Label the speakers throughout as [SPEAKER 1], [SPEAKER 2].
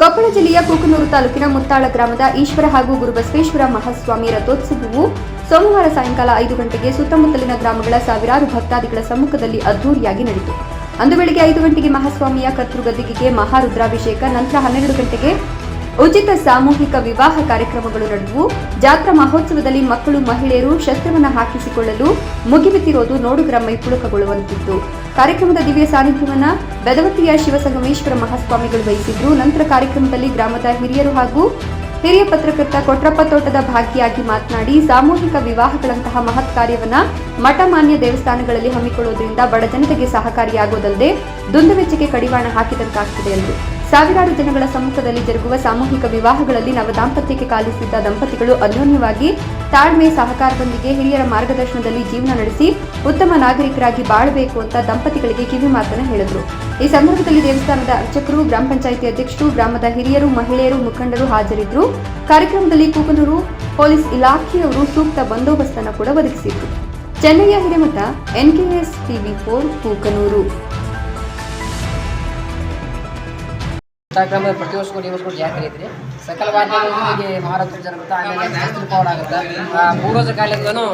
[SPEAKER 1] ಕೊಪ್ಪಳ ಜಿಲ್ಲೆಯ ಕೂಕನೂರು ತಾಲೂಕಿನ ಮುತ್ತಾಳ ಗ್ರಾಮದ ಈಶ್ವರ ಹಾಗೂ ಗುರುಬಸವೇಶ್ವರ ಮಹಾಸ್ವಾಮಿ ರಥೋತ್ಸವವು ಸೋಮವಾರ ಸಾಯಂಕಾಲ ಐದು ಗಂಟೆಗೆ ಸುತ್ತಮುತ್ತಲಿನ ಗ್ರಾಮಗಳ ಸಾವಿರಾರು ಭಕ್ತಾದಿಗಳ ಸಮ್ಮುಖದಲ್ಲಿ ಅದ್ದೂರಿಯಾಗಿ ನಡೆಯಿತು. ಅಂದು ಬೆಳಿಗ್ಗೆ ಐದು ಗಂಟೆಗೆ ಮಹಾಸ್ವಾಮಿಯ ಕರ್ತೃಗದ್ದಿಗೆಗೆ ಮಹಾರುದ್ರಾಭಿಷೇಕ, ನಂತರ ಹನ್ನೆರಡು ಗಂಟೆಗೆ ಉಚಿತ ಸಾಮೂಹಿಕ ವಿವಾಹ ಕಾರ್ಯಕ್ರಮಗಳು ನಡೆದವು. ಜಾತ್ರಾ ಮಹೋತ್ಸವದಲ್ಲಿ ಮಕ್ಕಳು, ಮಹಿಳೆಯರು ಶಸ್ತ್ರವನ್ನು ಹಾಕಿಸಿಕೊಳ್ಳಲು ಮುಗಿಬಿತ್ತಿರೋದು ನೋಡುಗರ ಮೈ ಪುಳಕಗೊಳ್ಳುವಂತಿತ್ತು. ಕಾರ್ಯಕ್ರಮದ ದಿವ್ಯ ಸಾನ್ನಿಧ್ಯವನ್ನ ಬೆದವತಿಯ ಶಿವಸಂಗಮೇಶ್ವರ ಮಹಾಸ್ವಾಮಿಗಳು ವಹಿಸಿದ್ರು. ನಂತರ ಕಾರ್ಯಕ್ರಮದಲ್ಲಿ ಗ್ರಾಮದ ಹಿರಿಯರು ಹಾಗೂ ಹಿರಿಯ ಪತ್ರಕರ್ತ ಕೊಟ್ರಪ್ಪ ತೋಟದ ಭಾಗಿಯಾಗಿ ಮಾತನಾಡಿ, ಸಾಮೂಹಿಕ ವಿವಾಹಗಳಂತಹ ಮಹತ್ ಕಾರ್ಯವನ್ನ ಮಠಮಾನ್ಯ ದೇವಸ್ಥಾನಗಳಲ್ಲಿ ಹಮ್ಮಿಕೊಳ್ಳುವುದರಿಂದ ಬಡ ಜನತೆಗೆ ಸಹಕಾರಿಯಾಗುವುದಲ್ಲದೆ ದುಂದುವೆಚ್ಚಕ್ಕೆ ಕಡಿವಾಣ ಹಾಕಿದಂತಾಗ್ತಿದೆ ಎಂದರು ಸಾವಿರಾರು ಜನಗಳ ಸಮ್ಮುಖದಲ್ಲಿ ಜರುಗುವ ಸಾಮೂಹಿಕ ವಿವಾಹಗಳಲ್ಲಿ ನವ ದಾಂಪತ್ಯಕ್ಕೆ ಕಾಲಿಸಿದ್ದ ದಂಪತಿಗಳು ಅನ್ಯೋನ್ಯವಾಗಿ ತಾಳ್ಮೆ ಸಹಕಾರದೊಂದಿಗೆ ಹಿರಿಯರ ಮಾರ್ಗದರ್ಶನದಲ್ಲಿ ಜೀವನ ನಡೆಸಿ ಉತ್ತಮ ನಾಗರಿಕರಾಗಿ ಬಾಳಬೇಕು ಅಂತ ದಂಪತಿಗಳಿಗೆ ಕಿವಿ ಮಾತನ್ನು ಹೇಳಿದರು. ಈ ಸಂದರ್ಭದಲ್ಲಿ ದೇವಸ್ಥಾನದ ಅರ್ಚಕರು, ಗ್ರಾಮ ಪಂಚಾಯಿತಿ ಅಧ್ಯಕ್ಷರು, ಗ್ರಾಮದ ಹಿರಿಯರು, ಮಹಿಳೆಯರು, ಮುಖಂಡರು ಹಾಜರಿದ್ದರು ಕಾರ್ಯಕ್ರಮದಲ್ಲಿ ಕೂಕನೂರು ಪೊಲೀಸ್ ಇಲಾಖೆಯವರು ಸೂಕ್ತ ಬಂದೋಬಸ್ತನ್ನು ಕೂಡ ಒದಗಿಸಿದ್ರು. Chennayya Hiremath, NKS TV four, Kukanur.
[SPEAKER 2] ಕಾರ್ಯಕ್ರಮ ಪ್ರತಿ ವರ್ಷ ಕೂಡ ಈ ವರ್ಷ ಕೂಡ ಜಾತ್ರೆ ಐತ್ರಿ. ಸಕಲ ವಾದ್ಯಗಳಿಗೆ ಮಹಾರಾಷ್ಟ್ರ ಜರುಗುತ್ತಾ ಆಮೇಲೆ ಶಾಸ್ತ್ರ ಆಗುತ್ತೆ. ಪೂರ್ವಜ ಕಾಲದಿಂದನೂ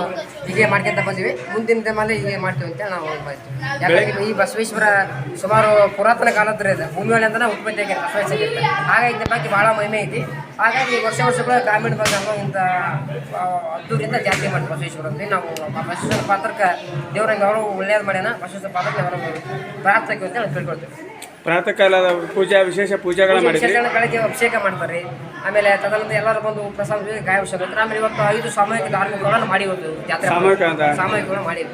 [SPEAKER 2] ಹೀಗೆ ಮಾಡ್ಕೊಂತ ಬಂದಿವಿ. ಮುಂದಿನ ಮೇಲೆ ಹೀಗೆ ಮಾಡ್ತೀವಿ ಅಂತ ನಾವು ಮಾಡ್ತೀವಿ ಯಾಕಂದ್ರೆ ಈ ಬಸವೇಶ್ವರ ಸುಮಾರು ಪುರಾತನ ಕಾಲದ ಇದೆ. ಭೂಮಿ ಮೇಲೆ ಅಂತ ಉತ್ಪತ್ತಿ ಆಗಿದೆ ಬಸವೇಶ್ವರ ಹಾಗಾಗಿ ಇದ್ರ ಬಗ್ಗೆ ಭಾಳ ಮಹಿಮೆ ಐತಿ. ಹಾಗಾಗಿ ವರ್ಷ ವರ್ಷಗಳ ಗ್ರಾಮೀಣ ಭಾಗ ಅನ್ನೋ ಇಂಥ ಆ, ಅದ್ದೂರಿಂದ ಜಾತ್ರೆ ಮಾಡ್ತೀವಿ ಬಸವೇಶ್ವರ ಅಂತ ನಾವು ಬಸವೇಶ್ವರ ಪಾತ್ರಕ್ಕೆ ದೇವ್ರಂಗೆ ಅವರು ಒಳ್ಳೇದು ಮಾಡ್ಯಾನ ಬಸವೇಶ್ವರ ಪಾತ್ರಕ್ಕೆ ಅವರು ಪ್ರಾರ್ಥನೆ ಅಂತ ನಾವು ತಿಳ್ಕೊಳ್ತೀವಿ
[SPEAKER 3] ಪ್ರಾತಃ ಕಾಲದ ಪೂಜಾ ವಿಶೇಷ ಪೂಜೆಗಳ ಮಾಡಿದ್ರಿ
[SPEAKER 2] ಶಿಕ್ಷಣ ಬೆಳಗ್ಗೆ ಅಭಿಷೇಕ ಮಾಡ್ತಾರೆ. ಆಮೇಲೆ ತದನಂತರ ಎಲ್ಲರೂ ಬಂದು ಪ್ರಸಾದ ಜೊತೆ ಗಾಯ ವಿಷಯ ಆಮೇಲೆ ಇವತ್ತು ಐದು ಸಾಮೂಹಿಕ ಧಾರ್ಮಿಕಗಳನ್ನು ಮಾಡಿ ಒಂದು ಜಾತ್ರೆ.
[SPEAKER 3] ಸಾಮೂಹಿಕ ಅಂತ?
[SPEAKER 2] ಸಾಮೂಹಿಕಗಳನ್ನು ಮಾಡಿ.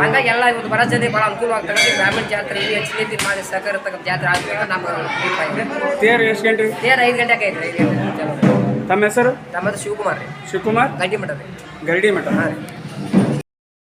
[SPEAKER 2] ಹಂಗಾಗಿ ಎಲ್ಲ ಇವತ್ತು ಬರೋ ಜನ ಭಾಳ ಅನುಕೂಲವಾಗ್ತದೆ ಗ್ರಾಮೀಣ ಜಾತ್ರೆ ಈ ಹೆಚ್ಚಿನ ರೀತಿ ಮಾಡಿ ಸಹಕರಿರ್ತಕ್ಕಂಥ ಜಾತ್ರೆ ಆಗಬೇಕು ನಮ್ಮ
[SPEAKER 3] ತೇರು ಎಷ್ಟು ಗಂಟೆ?
[SPEAKER 2] ತೇರು ಐದು ಗಂಟೆಗೆ ಐತೆ ಐದು ಗಂಟೆ
[SPEAKER 3] ತಮ್ಮ ಹೆಸರು?
[SPEAKER 2] ತಮ್ಮದು ಶಿವಕುಮಾರ್ ರೀ.
[SPEAKER 3] ಶಿವಕುಮಾರ್?
[SPEAKER 2] ಗಡ್ಡಿ ಮಠ ರೀ.
[SPEAKER 3] ಗರಡಿ ಮಠ.
[SPEAKER 2] ಹಾಂ ರೀ.